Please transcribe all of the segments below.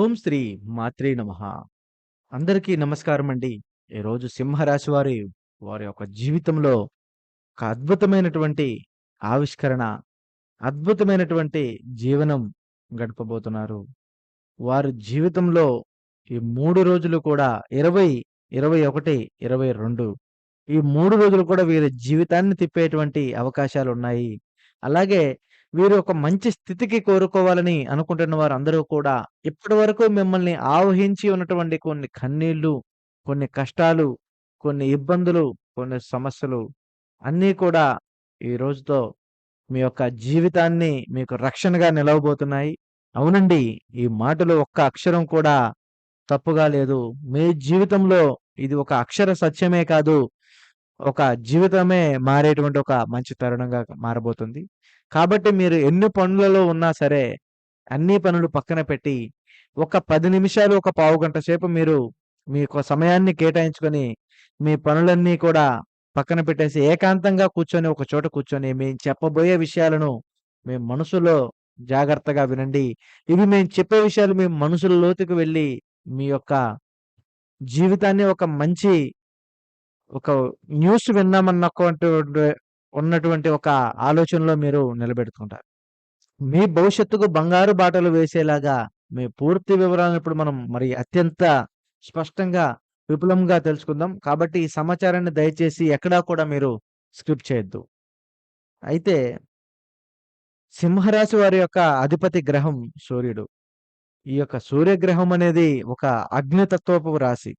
ఓం శ్రీ మాత్రే నమ. అందరికీ నమస్కారం అండి ఈరోజు సింహరాశి వారి వారి యొక్క జీవితంలో ఒక అద్భుతమైనటువంటి ఆవిష్కరణ అద్భుతమైనటువంటి జీవనం గడపబోతున్నారు. వారి జీవితంలో ఈ మూడు రోజులు కూడా ఇరవై ఇరవై ఒకటి ఇరవై రెండు ఈ మూడు రోజులు కూడా వీరి జీవితాన్ని తిప్పేటువంటి అవకాశాలు ఉన్నాయి అలాగే వీరు ఒక మంచి స్థితికి కోరుకోవాలని అనుకుంటున్న వారు అందరూ కూడా ఇప్పటి వరకు మిమ్మల్ని ఆవహించి ఉన్నటువంటి కొన్ని కన్నీళ్ళు కొన్ని కష్టాలు కొన్ని ఇబ్బందులు కొన్ని సమస్యలు అన్నీ కూడా ఈ రోజుతో మీ యొక్క జీవితాన్ని మీకు రక్షణగా నిలవబోతున్నాయి. అవునండి ఈ మాటలు ఒక్క అక్షరం కూడా తప్పుగా లేదు. మీ జీవితంలో ఇది ఒక అక్షర సత్యమే కాదు. ఒక జీవితమే మారేటువంటి ఒక మంచి తరుణంగా మారబోతుంది. కాబట్టి మీరు ఎన్ని పనులలో ఉన్నా సరే అన్ని పనులు పక్కన పెట్టి ఒక పది నిమిషాలు ఒక పావు గంట సేపు మీరు మీ యొక్క సమయాన్ని కేటాయించుకొని మీ పనులన్నీ కూడా పక్కన పెట్టేసి ఏకాంతంగా కూర్చొని ఒక చోట కూర్చొని మేము చెప్పబోయే విషయాలను మీ మనసులో జాగ్రత్తగా వినండి. ఇవి మేము చెప్పే విషయాలు మీ మనసుల లోతుకు వెళ్ళి మీ యొక్క జీవితాన్ని ఒక మంచి ఒక న్యూస్ విన్నామన్నటువంటి ఉన్నటువంటి ఒక ఆలోచనలో మీరు నిలబెడుతుంటారు. మీ భవిష్యత్తుకు బంగారు బాటలు వేసేలాగా మీ పూర్తి వివరాలను ఇప్పుడు మనం మరి అత్యంత స్పష్టంగా విపులంగా తెలుసుకుందాం. కాబట్టి ఈ సమాచారాన్ని దయచేసి ఎక్కడా కూడా మీరు స్క్రిప్ట్ చేయొద్దు. అయితే సింహరాశి వారి యొక్క అధిపతి గ్రహం సూర్యుడు. ఈ యొక్క సూర్యగ్రహం అనేది ఒక అగ్నితత్వపు రాశి.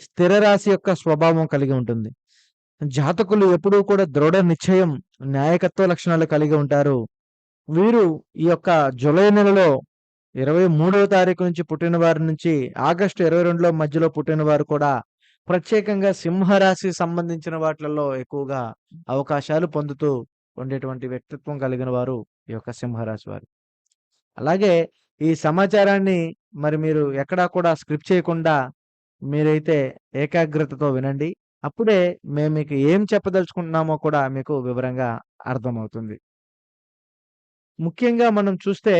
స్థిర రాశి యొక్క స్వభావం కలిగి ఉంటుంది. జాతకులు ఎప్పుడూ కూడా దృఢ నిశ్చయం న్యాయకత్వ లక్షణాలు కలిగి ఉంటారు. వీరు ఈ యొక్క జూలై నెలలో ఇరవై మూడవ తారీఖు నుంచి పుట్టిన వారి నుంచి ఆగస్టు ఇరవై రెండులో మధ్యలో పుట్టిన వారు కూడా ప్రత్యేకంగా సింహరాశి సంబంధించిన వాటిలలో ఎక్కువగా అవకాశాలు పొందుతూ ఉండేటువంటి వ్యక్తిత్వం కలిగిన వారు ఈ యొక్క సింహరాశి వారు. అలాగే ఈ సమాచారాన్ని మరి మీరు ఎక్కడా కూడా స్క్రిప్ట్ చేయకుండా మీరైతే ఏకాగ్రతతో వినండి. అప్పుడే మేము మీకు ఏం చెప్పదలుచుకుంటున్నామో కూడా మీకు వివరంగా అర్థమవుతుంది. ముఖ్యంగా మనం చూస్తే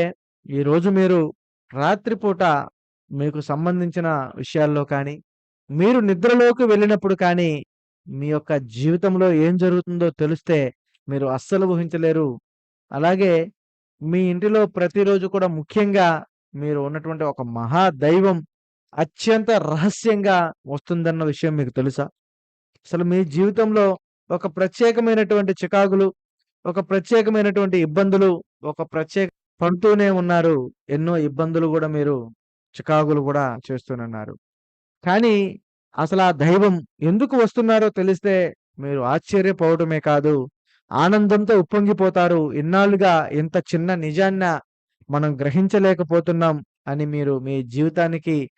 ఈరోజు మీరు రాత్రిపూట మీకు సంబంధించిన విషయాల్లో కానీ మీరు నిద్రలోకి వెళ్ళినప్పుడు కానీ మీ యొక్క జీవితంలో ఏం జరుగుతుందో తెలిస్తే మీరు అస్సలు ఊహించలేరు. అలాగే మీ ఇంటిలో ప్రతిరోజు కూడా ముఖ్యంగా మీరు ఉన్నటువంటి ఒక మహా దైవం అత్యంత రహస్యంగా వస్తుందన్న విషయం మీకు తెలుసా? అసలు మీ జీవితంలో ఒక ప్రత్యేకమైనటువంటి చికాకులు ఒక ప్రత్యేకమైనటువంటి ఇబ్బందులు ఒక ప్రత్యేక పడుతూనే ఉన్నారు. ఎన్నో ఇబ్బందులు కూడా మీరు చికాకులు కూడా చేస్తూనన్నారు. కానీ అసలు ఆ దైవం ఎందుకు వస్తున్నారో తెలిస్తే మీరు ఆశ్చర్యపోవటమే కాదు. ఆనందంతో ఉప్పొంగిపోతారు. ఇన్నాళ్ళుగా ఇంత చిన్న నిజాన్న మనం గ్రహించలేకపోతున్నాం అని మీరు మీ జీవితానికి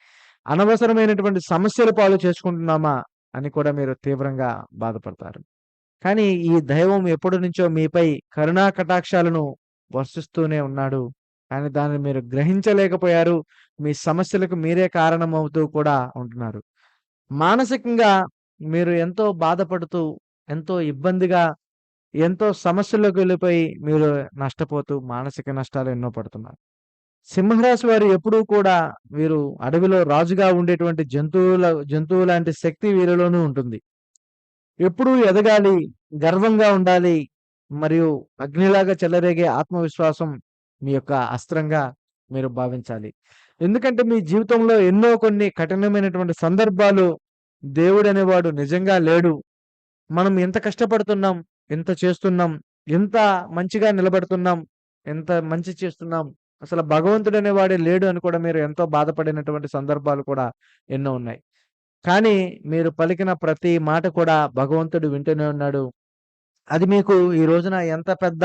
అనవసరమైనటువంటి సమస్యలు పాలు చేసుకుంటున్నామా అని కూడా మీరు తీవ్రంగా బాధపడతారు. కానీ ఈ దైవం ఎప్పటి నుంచో మీపై కరుణా కటాక్షాలను వర్షిస్తూనే ఉన్నాడు. కానీ దాన్ని మీరు గ్రహించలేకపోయారు. మీ సమస్యలకు మీరే కారణమవుతూ కూడా ఉంటున్నారు. మానసికంగా మీరు ఎంతో బాధపడుతూ ఎంతో ఇబ్బందిగా ఎంతో సమస్యల్లోకి వెళ్ళిపోయి మీరు నష్టపోతూ మానసిక నష్టాలు ఎన్నో పడుతున్నారు. సింహరాశి వారు ఎప్పుడూ కూడా వీరు అడవిలో రాజుగా ఉండేటువంటి జంతువుల జంతువు లాంటి శక్తి వీరిలోనూ ఉంటుంది. ఎప్పుడూ ఎదగాలి గర్వంగా ఉండాలి మరియు అగ్నిలాగా చెలరేగే ఆత్మవిశ్వాసం మీ యొక్క అస్త్రంగా మీరు భావించాలి. ఎందుకంటే మీ జీవితంలో ఎన్నో కొన్ని కఠినమైనటువంటి సందర్భాలు దేవుడు అనేవాడు నిజంగా లేడు. మనం ఎంత కష్టపడుతున్నాం ఎంత చేస్తున్నాం ఎంత మంచిగా నిలబడుతున్నాం ఎంత మంచి చేస్తున్నాం అసలు భగవంతుడు అనేవాడే లేడు అని కూడా మీరు ఎంతో బాధపడినటువంటి సందర్భాలు కూడా ఎన్నో ఉన్నాయి. కానీ మీరు పలికిన ప్రతి మాట కూడా భగవంతుడు వింటూనే ఉన్నాడు. అది మీకు ఈ రోజున ఎంత పెద్ద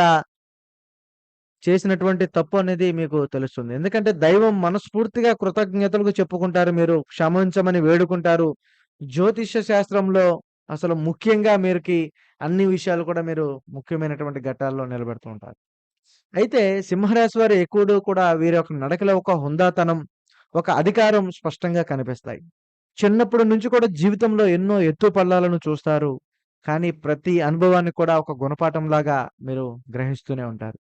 చేసినటువంటి తప్పు అనేది మీకు తెలుస్తుంది. ఎందుకంటే దైవం మనస్ఫూర్తిగా కృతజ్ఞతలకు చెప్పుకుంటారు మీరు క్షమించమని వేడుకుంటారు. జ్యోతిష్య శాస్త్రంలో అసలు ముఖ్యంగా మీరుకి అన్ని విషయాలు కూడా మీరు ముఖ్యమైనటువంటి ఘట్టాల్లో నిలబెడుతూ ఉంటారు. అయితే సింహరాశి వారు ఎక్కువడు కూడా వీరి యొక్క నడకలో ఒక హుందాతనం ఒక అధికారం స్పష్టంగా కనిపిస్తాయి చిన్నప్పటి నుంచి కూడా జీవితంలో ఎన్నో ఎత్తు పల్లాలను చూస్తారు కానీ ప్రతి అనుభవాన్ని కూడా ఒక గుణపాఠం లాగా మీరు గ్రహిస్తూనే ఉంటారు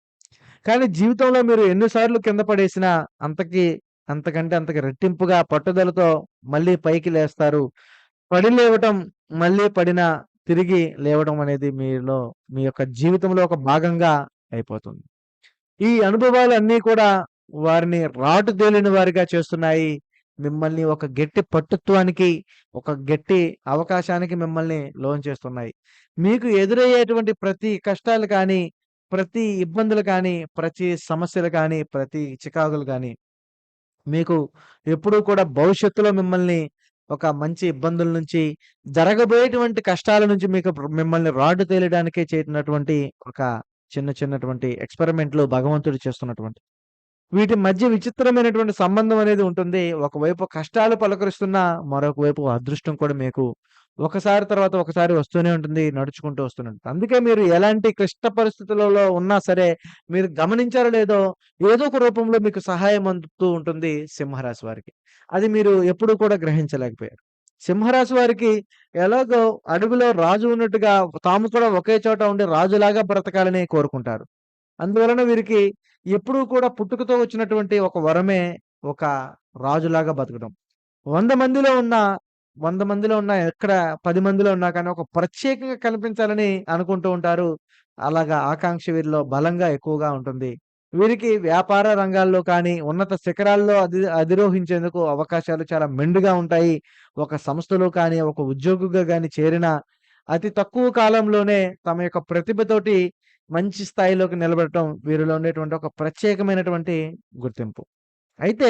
కానీ జీవితంలో మీరు ఎన్నిసార్లు కింద పడేసినా అంతకి అంతకంటే అంతకి రెట్టింపుగా పట్టుదలతో మళ్ళీ పైకి లేస్తారు. పడి లేవటం, మళ్ళీ పడినా తిరిగి లేవడం అనేది మీలో మీ యొక్క జీవితంలో ఒక భాగంగా అయిపోతుంది. ఈ అనుభవాలన్నీ కూడా వారిని రాటుదేలిన వారిగా చేస్తున్నాయి. మిమ్మల్ని ఒక గట్టి పట్టుత్వానికి, ఒక గట్టి అవకాశానికి మిమ్మల్ని లోను మీకు ఎదురయ్యేటువంటి ప్రతి కష్టాలు కానీ, ప్రతి ఇబ్బందులు కానీ, ప్రతి సమస్యలు కానీ, ప్రతి చికాకులు కానీ మీకు ఎప్పుడూ కూడా భవిష్యత్తులో మిమ్మల్ని ఒక మంచి ఇబ్బందుల నుంచి, జరగబోయేటువంటి కష్టాల నుంచి మీకు మిమ్మల్ని రాడ్డు తేలడానికే చేసినటువంటి ఒక చిన్న చిన్నటువంటి ఎక్స్‌పెరిమెంట్‌లు భగవంతుడు చేస్తున్నటువంటి. వీటి మధ్య విచిత్రమైనటువంటి సంబంధం అనేది ఉంటుంది. ఒకవైపు కష్టాలు పలకరిస్తున్నా, మరొక వైపు అదృష్టం కూడా మీకు ఒకసారి తర్వాత ఒకసారి వస్తూనే ఉంటుంది. నడుచుకుంటూ వస్తూనే ఉంటుంది. అందుకే మీరు ఎలాంటి క్లిష్ట పరిస్థితులలో ఉన్నా సరే, మీరు గమనించారో లేదో ఏదో ఒక రూపంలో మీకు సహాయం అందుతూ ఉంటుంది సింహరాశి వారికి. అది మీరు ఎప్పుడూ కూడా గ్రహించలేకపోయారు. సింహరాశి వారికి ఎలాగో అడవిలో రాజు ఉన్నట్టుగా తాము కూడా ఒకే చోట ఉండి రాజులాగా బ్రతకాలని కోరుకుంటారు. అందువలన వీరికి ఎప్పుడూ కూడా పుట్టుకతో వచ్చినటువంటి ఒక వరమే ఒక రాజులాగా బతకడం. వంద మందిలో ఉన్న వంద మందిలో ఉన్న ఎక్కడ పది మందిలో ఉన్నా కానీ ఒక ప్రత్యేకంగా కనిపించాలని అనుకుంటూ ఉంటారు. అలాగా ఆకాంక్ష వీరిలో బలంగా ఎక్కువగా ఉంటుంది. వీరికి వ్యాపార రంగాల్లో కానీ, ఉన్నత శిఖరాల్లో అధి అధిరోహించేందుకు అవకాశాలు చాలా మెండుగా ఉంటాయి. ఒక సంస్థలో కానీ, ఒక ఉద్యోగిగా కానీ చేరిన అతి తక్కువ కాలంలోనే తమ యొక్క ప్రతిభతోటి మంచి స్థాయిలోకి నిలబడటం వీరిలో ఉండేటువంటి ఒక ప్రత్యేకమైనటువంటి గుర్తింపు. అయితే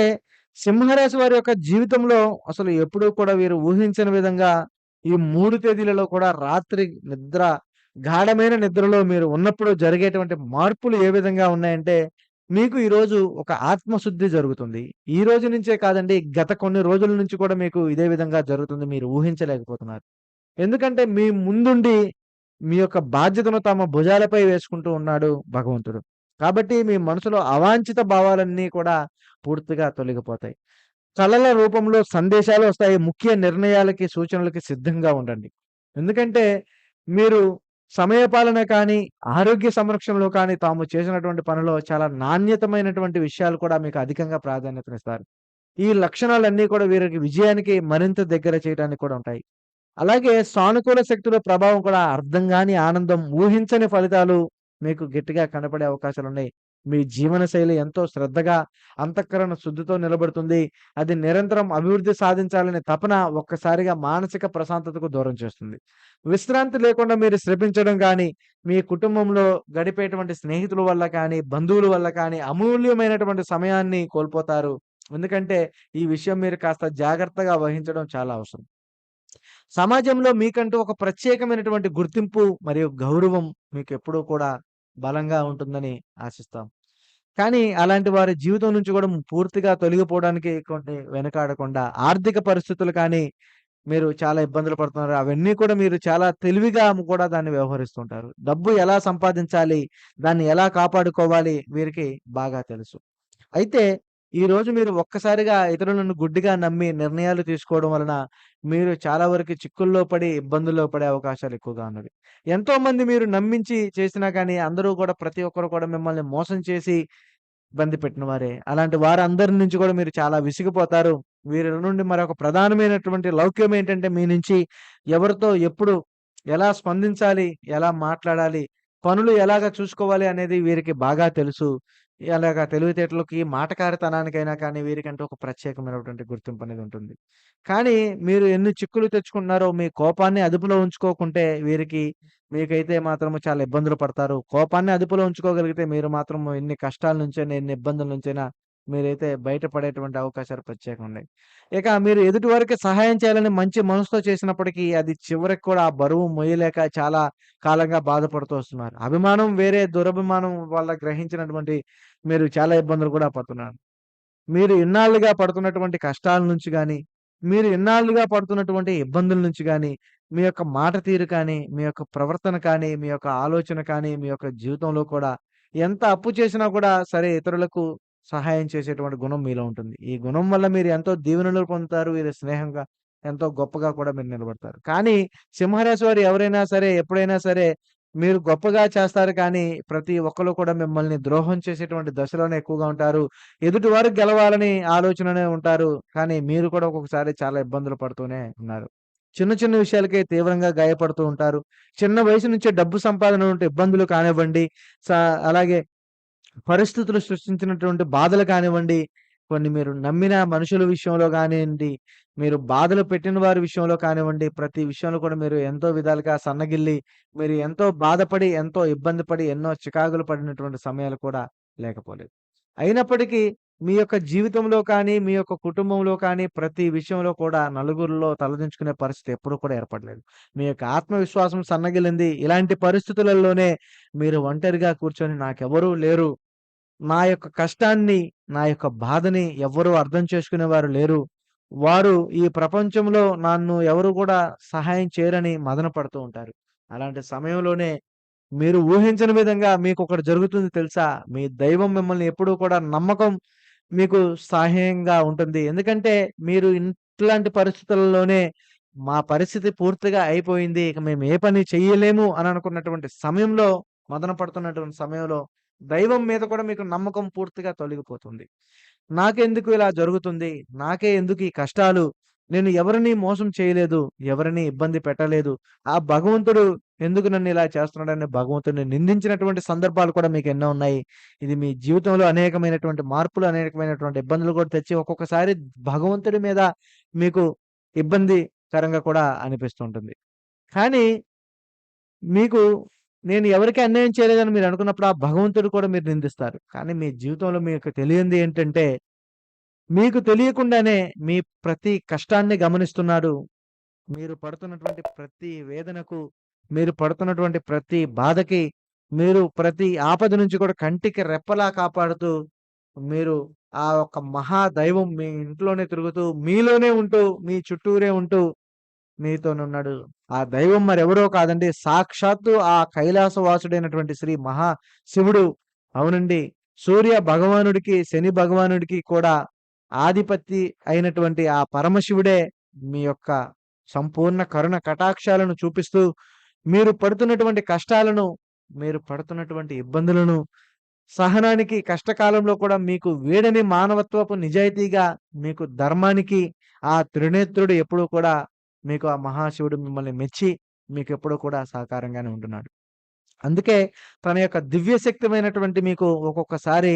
సింహరాశి వారి యొక్క జీవితంలో అసలు ఎప్పుడూ కూడా వీరు ఊహించని విధంగా ఈ మూడు తేదీలలో కూడా రాత్రి నిద్ర గాఢమైన నిద్రలో మీరు ఉన్నప్పుడు జరిగేటువంటి మార్పులు ఏ విధంగా ఉన్నాయంటే, మీకు ఈరోజు ఒక ఆత్మశుద్ధి జరుగుతుంది. ఈ రోజు నుంచే కాదండి, గత కొన్ని రోజుల నుంచి కూడా మీకు ఇదే విధంగా జరుగుతుంది. మీరు ఊహించలేకపోతున్నారు. ఎందుకంటే మీ ముందుండి మీ యొక్క బాధ్యతను తమ భుజాలపై వేసుకుంటూ ఉన్నాడు భగవంతుడు. కాబట్టి మీ మనసులో అవాంఛిత భావాలన్నీ కూడా పూర్తిగా తొలగిపోతాయి. కళల రూపంలో సందేశాలు వస్తాయి. ముఖ్య నిర్ణయాలకి, సూచనలకి సిద్ధంగా ఉండండి. ఎందుకంటే మీరు సమయపాలన కానీ, ఆరోగ్య సంరక్షణలో కానీ తాము చేసినటువంటి పనిలో చాలా నాణ్యతమైనటువంటి విషయాలు కూడా మీకు అధికంగా ప్రాధాన్యతనిస్తారు. ఈ లక్షణాలన్నీ కూడా వీరికి విజయానికి మరింత దగ్గర చేయడానికి కూడా ఉంటాయి. అలాగే సానుకూల శక్తుల ప్రభావం కూడా అర్థం కాని ఆనందం, ఊహించని ఫలితాలు మీకు గట్టిగా కనపడే అవకాశాలు ఉన్నాయి మీ జీవనశైలి ఎంతో శ్రద్ధగా, అంతఃకరణ శుద్ధితో నిలబడుతుంది. అది నిరంతరం అభివృద్ధి సాధించాలనే తపన ఒక్కసారిగా మానసిక ప్రశాంతతకు దూరం చేస్తుంది. విశ్రాంతి లేకుండా మీరు శ్రమించడం కానీ మీ కుటుంబంలో గడిపేటువంటి స్నేహితుల వల్ల కానీ, బంధువుల వల్ల కానీ అమూల్యమైనటువంటి సమయాన్ని కోల్పోతారు. ఎందుకంటే ఈ విషయం మీరు కాస్త జాగ్రత్తగా వహించడం చాలా అవసరం. సమాజంలో మీకంటూ ఒక ప్రత్యేకమైనటువంటి గుర్తింపు మరియు గౌరవం మీకు ఎప్పుడూ కూడా బలంగా ఉంటుందని ఆశిస్తాం. కానీ అలాంటి వారి జీవితం నుంచి కూడా పూర్తిగా తొలగిపోవడానికి కొన్ని వెనకాడకుండా ఆర్థిక పరిస్థితులు కానీ, మీరు చాలా ఇబ్బందులు పడుతున్నారు. అవన్నీ కూడా మీరు చాలా తెలివిగా కూడా దాన్ని వ్యవహరిస్తుంటారు. డబ్బు ఎలా సంపాదించాలి? దాన్ని ఎలా కాపాడుకోవాలి? వీరికి బాగా తెలుసు. అయితే ఈ రోజు మీరు ఒక్కసారిగా ఇతరులను గుడ్డిగా నమ్మి నిర్ణయాలు తీసుకోవడం వలన మీరు చాలా వరకు చిక్కుల్లో పడి, ఇబ్బందుల్లో పడే అవకాశాలు ఎక్కువగా ఉన్నవి. ఎంతోమంది మీరు నమ్మించి చేసినా కానీ అందరూ కూడా ప్రతి ఒక్కరు కూడా మిమ్మల్ని మోసం చేసి ఇబ్బంది పెట్టిన వారే. అలాంటి వారందరి నుంచి కూడా మీరు చాలా విసిగిపోతారు. వీరి నుండి మరొక ప్రధానమైనటువంటి లౌక్యం ఏంటంటే మీ నుంచి ఎవరితో ఎప్పుడు ఎలా స్పందించాలి? ఎలా మాట్లాడాలి? పనులు ఎలాగా చూసుకోవాలి అనేది వీరికి బాగా తెలుసు. అలాగా తెలివితేటలకి, మాటకారితనానికైనా కానీ వీరికంటే ఒక ప్రత్యేకమైనటువంటి గుర్తింపు అనేది ఉంటుంది. కానీ మీరు ఎన్ని చిక్కులు తెచ్చుకుంటున్నారో మీ కోపాన్ని అదుపులో ఉంచుకోకుంటే వీరికి మీకైతే మాత్రము చాలా ఇబ్బందులు పడతారు. కోపాన్ని అదుపులో ఉంచుకోగలిగితే మీరు మాత్రం ఎన్ని కష్టాల నుంచైనా, ఎన్ని ఇబ్బందుల నుంచైనా మీరైతే బయటపడేటువంటి అవకాశాలు ప్రత్యేకంగా ఉన్నాయి. ఇక మీరు ఎదుటి వారికి సహాయం చేయాలని మంచి మనసుతో చేసినప్పటికీ అది చివరికి కూడా ఆ బరువు మొయ్యలేక చాలా కాలంగా బాధపడుతూ వస్తున్నారు. అభిమానం వేరే, దురభిమానం వల్ల గ్రహించినటువంటి మీరు చాలా ఇబ్బందులు కూడా పడుతున్నారు. మీరు ఇన్నాళ్ళుగా పడుతున్నటువంటి కష్టాల నుంచి కానీ మీరు ఇన్నాళ్ళుగా పడుతున్నటువంటి ఇబ్బందుల నుంచి కానీ మీ యొక్క మాట తీరు కానీ, మీ యొక్క ప్రవర్తన కానీ, మీ యొక్క ఆలోచన కానీ, మీ యొక్క జీవితంలో కూడా ఎంత అప్పు చేసినా కూడా సరే ఇతరులకు సహాయం చేసేటువంటి గుణం మీలో ఉంటుంది. ఈ గుణం వల్ల మీరు ఎంతో దీవెనలు పొందుతారు. మీరు స్నేహంగా ఎంతో గొప్పగా కూడా మీరు నిలబడతారు. కానీ సింహరాశి వారు ఎవరైనా సరే, ఎప్పుడైనా సరే మీరు గొప్పగా చేస్తారు కానీ, ప్రతి ఒక్కరు కూడా మిమ్మల్ని ద్రోహం చేసేటువంటి దశలోనే ఎక్కువగా ఉంటారు. ఎదుటి వారు గెలవాలని ఆలోచననే ఉంటారు. కానీ మీరు కూడా ఒక్కొక్కసారి చాలా ఇబ్బందులు పడుతూనే ఉన్నారు. చిన్న చిన్న విషయాలకే తీవ్రంగా గాయపడుతూ ఉంటారు. చిన్న వయసు నుంచే డబ్బు సంపాదన ఉంటే ఇబ్బందులు కానివ్వండి, సా అలాగే పరిస్థితులు సృష్టించినటువంటి బాధలు కానివ్వండి, కొన్ని మీరు నమ్మిన మనుషుల విషయంలో కానివ్వండి మీరు బాధలు పెట్టిన వారి విషయంలో కానివ్వండి, ప్రతి విషయంలో కూడా మీరు ఎంతో విధాలుగా సన్నగిల్లి, మీరు ఎంతో బాధపడి, ఎంతో ఇబ్బంది పడి, ఎన్నో చికాకులు పడినటువంటి సమయాలు కూడా లేకపోలేదు. అయినప్పటికీ మీ యొక్క జీవితంలో కానీ, మీ యొక్క కుటుంబంలో కానీ, ప్రతి విషయంలో కూడా నలుగురిలో తలదించుకునే పరిస్థితి ఎప్పుడూ కూడా ఏర్పడలేదు. మీ యొక్క ఆత్మవిశ్వాసం సన్నగిలింది ఇలాంటి పరిస్థితులలోనే మీరు ఒంటరిగా కూర్చొని నాకెవరూ లేరు. నా యొక్క కష్టాన్ని, నా యొక్క బాధని ఎవ్వరూ అర్థం చేసుకునేవారు లేరు. వారు ఈ ప్రపంచంలో నన్ను ఎవరు కూడా సహాయం చేయరని మదన పడుతూ ఉంటారు. అలాంటి సమయంలోనే మీరు ఊహించని విధంగా మీకు ఒకటి జరుగుతుంది తెలుసా? మీ దైవం మిమ్మల్ని ఎప్పుడూ కూడా నమ్మకం మీకు సహాయంగా ఉంటుంది. ఎందుకంటే మీరు ఇట్లాంటి పరిస్థితుల్లోనే మా పరిస్థితి పూర్తిగా అయిపోయింది. ఇక మేము ఏ పని చెయ్యలేము అని అనుకున్నటువంటి సమయంలో, మదన పడుతున్నటువంటి సమయంలో దైవం మీద కూడా మీకు నమ్మకం పూర్తిగా తొలగిపోతుంది. నాకెందుకు ఇలా జరుగుతుంది? నాకే ఎందుకు ఈ కష్టాలు? నేను ఎవరిని మోసం చేయలేదు. ఎవరిని ఇబ్బంది పెట్టలేదు. ఆ భగవంతుడు ఎందుకు నన్ను ఇలా చేస్తున్నాడని భగవంతుడిని నిందించినటువంటి సందర్భాలు కూడా మీకు ఎన్నో ఉన్నాయి. ఇది మీ జీవితంలో అనేకమైనటువంటి మార్పులు, అనేకమైనటువంటి ఇబ్బందులు కూడా తెచ్చి ఒక్కొక్కసారి భగవంతుడి మీద మీకు ఇబ్బందికరంగా కూడా అనిపిస్తూ ఉంటుంది. కానీ మీకు నేను ఎవరికి అన్యాయం చేయలేదని మీరు అనుకున్నప్పుడు ఆ భగవంతుడు కూడా మీరు నిందిస్తారు. కానీ మీ జీవితంలో మీకు తెలియంది ఏంటంటే, మీకు తెలియకుండానే మీ ప్రతి కష్టాన్ని గమనిస్తున్నాడు. మీరు పడుతున్నటువంటి ప్రతి వేదనకు, మీరు పడుతున్నటువంటి ప్రతి బాధకి, మీరు ప్రతి ఆపద నుంచి కూడా కంటికి రెప్పలా కాపాడుతూ, మీరు ఆ ఒక మహా దైవం మీ ఇంట్లోనే తిరుగుతూ, మీలోనే ఉంటూ, మీ చుట్టూరే ఉంటూ మీతోనున్నాడు. ఆ దైవం మరెవరో కాదండి. సాక్షాత్తు ఆ కైలాసవాసుడైనటువంటి శ్రీ మహా శివుడు. అవునండి. సూర్య భగవానుడికి, శని భగవానుడికి కూడా ఆధిపత్తి అయినటువంటి ఆ పరమశివుడే మీ యొక్క సంపూర్ణ కరుణ కటాక్షాలను చూపిస్తూ, మీరు పడుతున్నటువంటి కష్టాలను, మీరు పడుతున్నటువంటి ఇబ్బందులను, సహనానికి కష్టకాలంలో కూడా మీకు వీడని మానవత్వపు నిజాయితీగా, మీకు ధర్మానికి ఆ త్రినేత్రుడు ఎప్పుడూ కూడా మీకు ఆ మహాశివుడు మిమ్మల్ని మెచ్చి, మీకు ఎప్పుడూ కూడా సహకారంగానే ఉంటున్నాడు. అందుకే తన యొక్క దివ్యశక్తిమైనటువంటి మీకు ఒక్కొక్కసారి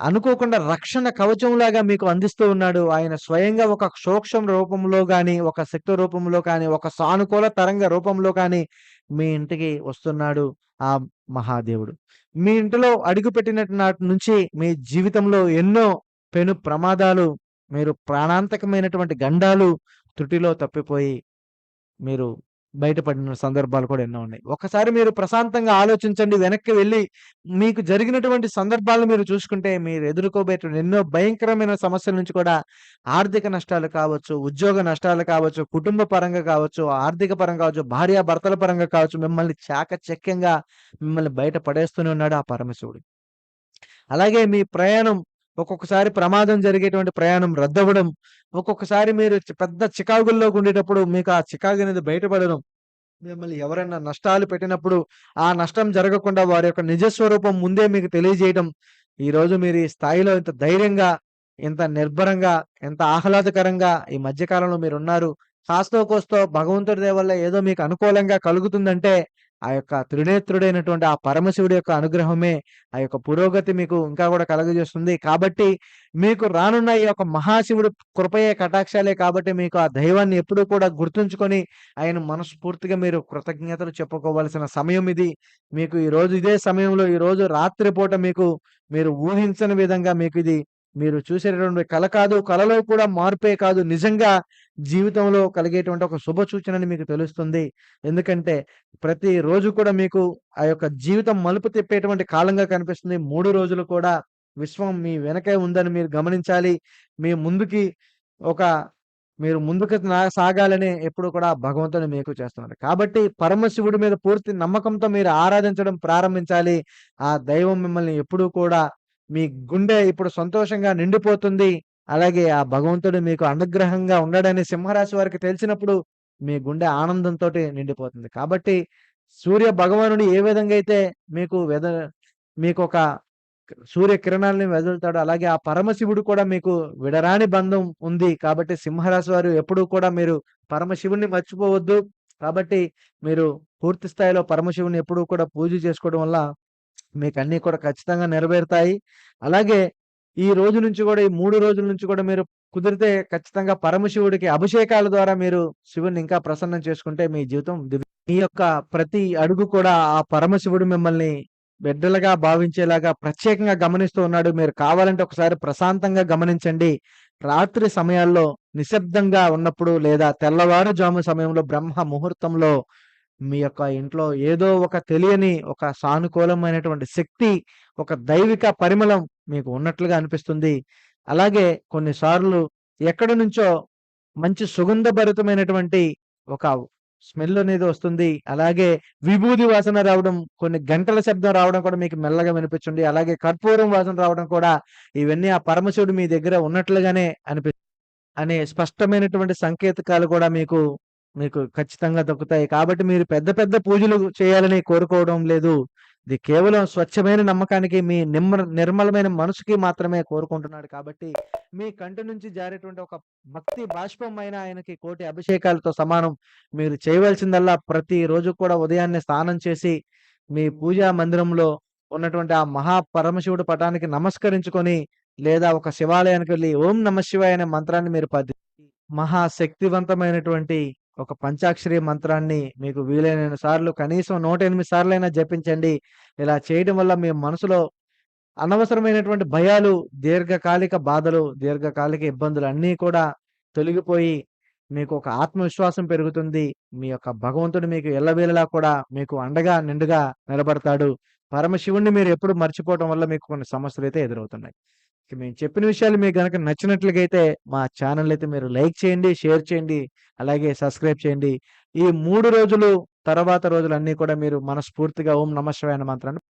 అనుకోకుండా రక్షణ కవచంలాగా మీకు అందిస్తూ ఉన్నాడు. ఆయన స్వయంగా ఒక సూక్ష్మ రూపంలో కానీ ఒక శక్తి రూపంలో కానీ, ఒక సానుకూల తరంగ రూపంలో కానీ మీ ఇంటికి వస్తున్నాడు ఆ మహాదేవుడు. మీ ఇంటిలో అడుగుపెట్టిన నాటి నుంచి మీ జీవితంలో ఎన్నో పెను ప్రమాదాలు, మీరు ప్రాణాంతకమైనటువంటి గండాలు త్రుటిలో తప్పిపోయి మీరు బయటపడిన సందర్భాలు కూడా ఎన్నో ఉన్నాయి. ఒకసారి మీరు ప్రశాంతంగా ఆలోచించండి. వెనక్కి వెళ్ళి మీకు జరిగినటువంటి సందర్భాలను మీరు చూసుకుంటే మీరు ఎదుర్కోబోయేటువంటి ఎన్నో భయంకరమైన సమస్యల నుంచి కూడా ఆర్థిక నష్టాలు కావచ్చు, ఉద్యోగ నష్టాలు కావచ్చు, కుటుంబ పరంగా కావచ్చు, ఆర్థిక పరంగా కావచ్చు, భార్యాభర్తల పరంగా కావచ్చు, మిమ్మల్ని చాకచక్యంగా మిమ్మల్ని బయట పడేస్తూనే ఉన్నాడు ఆ పరమశివుడు. అలాగే మీ ప్రయాణం ఒక్కొక్కసారి ప్రమాదం జరిగేటువంటి ప్రయాణం రద్దవ్వడం, ఒక్కొక్కసారి మీరు పెద్ద చికాగుల్లో ఉండేటప్పుడు మీకు ఆ చికాగు అనేది బయటపడడం, మిమ్మల్ని ఎవరైనా నష్టాలు పెట్టినప్పుడు ఆ నష్టం జరగకుండా వారి యొక్క నిజ స్వరూపం ముందే మీకు తెలియజేయడం. ఈరోజు మీరు ఈ స్థాయిలో ఇంత ధైర్యంగా, ఇంత నిర్భరంగా, ఎంత ఆహ్లాదకరంగా ఈ మధ్యకాలంలో మీరు మీరున్నారు. కాస్తో కోస్తో భగవంతుడి దయ వల్ల ఏదో మీకు అనుకూలంగా కలుగుతుందంటే, ఆ యొక్క త్రినేత్రుడైనటువంటి ఆ పరమశివుడి యొక్క అనుగ్రహమే ఆ యొక్క పురోగతి మీకు ఇంకా కూడా కలుగజేస్తుంది. కాబట్టి మీకు రానున్న ఈ యొక్క మహాశివుడు కృపయే కటాక్షాలే కాబట్టి మీకు ఆ దైవాన్ని ఎప్పుడూ కూడా గుర్తుంచుకొని ఆయన మనస్ఫూర్తిగా మీరు కృతజ్ఞతలు చెప్పుకోవాల్సిన సమయం ఇది. మీకు ఈరోజు ఇదే సమయంలో ఈరోజు రాత్రిపూట మీకు మీరు ఊహించని విధంగా మీకు ఇది మీరు చూసేటటువంటి కల కాదు. కలలో కూడా మార్పే కాదు. నిజంగా జీవితంలో కలిగేటువంటి ఒక శుభ సూచనని మీకు తెలుస్తుంది. ఎందుకంటే ప్రతి రోజు కూడా మీకు ఆ యొక్క జీవితం మలుపు తిప్పేటువంటి కాలంగా కనిపిస్తుంది. మూడు రోజులు కూడా విశ్వం మీ వెనకే ఉందని మీరు గమనించాలి. మీ ముందుకి ఒక మీరు ముందుకు సాగాలని ఎప్పుడు కూడా భగవంతుని మీకు చేస్తున్నారు కాబట్టి పరమశివుడి మీద పూర్తి నమ్మకంతో మీరు ఆరాధించడం ప్రారంభించాలి. ఆ దైవం మిమ్మల్ని ఎప్పుడూ కూడా మీ గుండె ఇప్పుడు సంతోషంగా నిండిపోతుంది. అలాగే ఆ భగవంతుడు మీకు అనుగ్రహంగా ఉన్నాడని సింహరాశి వారికి తెలిసినప్పుడు మీ గుండె ఆనందంతో నిండిపోతుంది. కాబట్టి సూర్య భగవానుడు ఏ విధంగా అయితే మీకు వెద మీకొక సూర్య కిరణాలని వెదులుతాడు అలాగే ఆ పరమశివుడు కూడా మీకు విడరాని బంధం ఉంది. కాబట్టి సింహరాశి వారు ఎప్పుడూ కూడా మీరు పరమశివుణ్ణి మర్చిపోవద్దు. కాబట్టి మీరు పూర్తి స్థాయిలో పరమశివుని ఎప్పుడూ కూడా పూజ చేసుకోవడం వల్ల మీకు అన్నీ కూడా ఖచ్చితంగా నెరవేరుతాయి. అలాగే ఈ రోజు నుంచి కూడా ఈ మూడు రోజుల నుంచి కూడా మీరు కుదిరితే ఖచ్చితంగా పరమశివుడికి అభిషేకాల ద్వారా మీరు శివుని ఇంకా ప్రసన్నం చేసుకుంటే మీ జీవితం మీ యొక్క ప్రతి అడుగు కూడా ఆ పరమశివుడు మిమ్మల్ని బిడ్డలుగా భావించేలాగా ప్రత్యేకంగా గమనిస్తూ ఉన్నాడు. మీరు కావాలంటే ఒకసారి ప్రశాంతంగా గమనించండి. రాత్రి సమయాల్లో నిశ్శబ్దంగా ఉన్నప్పుడు లేదా తెల్లవారుజాము సమయంలో బ్రహ్మ ముహూర్తంలో మీ యొక్క ఇంట్లో ఏదో ఒక తెలియని ఒక సానుకూలమైనటువంటి శక్తి, ఒక దైవిక పరిమళం మీకు ఉన్నట్లుగా అనిపిస్తుంది. అలాగే కొన్నిసార్లు ఎక్కడి నుంచో మంచి సుగంధభరితమైనటువంటి ఒక స్మెల్ అనేది వస్తుంది. అలాగే విభూది వాసన రావడం, కొన్ని గంటల శబ్దం రావడం కూడా మీకు మెల్లగా వినిపించండి. అలాగే కర్పూరం వాసన రావడం కూడా ఇవన్నీ ఆ పరమశివుడు మీ దగ్గర ఉన్నట్లుగానే అనిపి అనే స్పష్టమైనటువంటి సంకేతకాలు కూడా మీకు మీకు ఖచ్చితంగా దక్కుతాయి. కాబట్టి మీరు పెద్ద పెద్ద పూజలు చేయాలని కోరుకోవడం లేదు. ఇది కేవలం స్వచ్ఛమైన నమ్మకానికి మీ నిమ్మ నిర్మలమైన మనసుకి మాత్రమే కోరుకుంటున్నాడు కాబట్టి మీ కంటి నుంచి జారేటువంటి ఒక భక్తి బాష్పమైన ఆయనకి కోటి అభిషేకాలతో సమానం. మీరు చేయవలసిందల్లా ప్రతిరోజు కూడా ఉదయాన్నే స్నానం చేసి మీ పూజా మందిరంలో ఉన్నటువంటి ఆ మహా పరమశివుడు పటానికి నమస్కరించుకొని లేదా ఒక శివాలయానికి వెళ్ళి ఓం నమఃశివాయ అనే మంత్రాన్ని మీరు పది మహా శక్తివంతమైనటువంటి ఒక పంచాక్షరి మంత్రాన్ని మీకు వీలైన సార్లు కనీసం 108 సార్లైనా జపించండి. ఇలా చేయడం వల్ల మీ మనసులో అనవసరమైనటువంటి భయాలు, దీర్ఘకాలిక బాధలు, దీర్ఘకాలిక ఇబ్బందులు అన్నీ కూడా తొలగిపోయి మీకు ఒక ఆత్మవిశ్వాసం పెరుగుతుంది. మీ యొక్క భగవంతుడు మీకు ఎల్లవేళలా కూడా మీకు అండగా, నిండుగా నిలబడతాడు. పరమశివుడిని మీరు ఎప్పుడు మర్చిపోవటం వల్ల మీకు కొన్ని సమస్యలు అయితే ఎదురవుతున్నాయి. ఇక మేము చెప్పిన విషయాలు మీకు గనక నచ్చినట్లుగైతే మా ఛానెల్ అయితే మీరు లైక్ చేయండి, షేర్ చేయండి, అలాగే సబ్స్క్రైబ్ చేయండి. ఈ మూడు రోజులు, తర్వాత రోజులన్నీ కూడా మీరు మనస్ఫూర్తిగా ఓం నమఃశివాయ అనే మంత్రాన్ని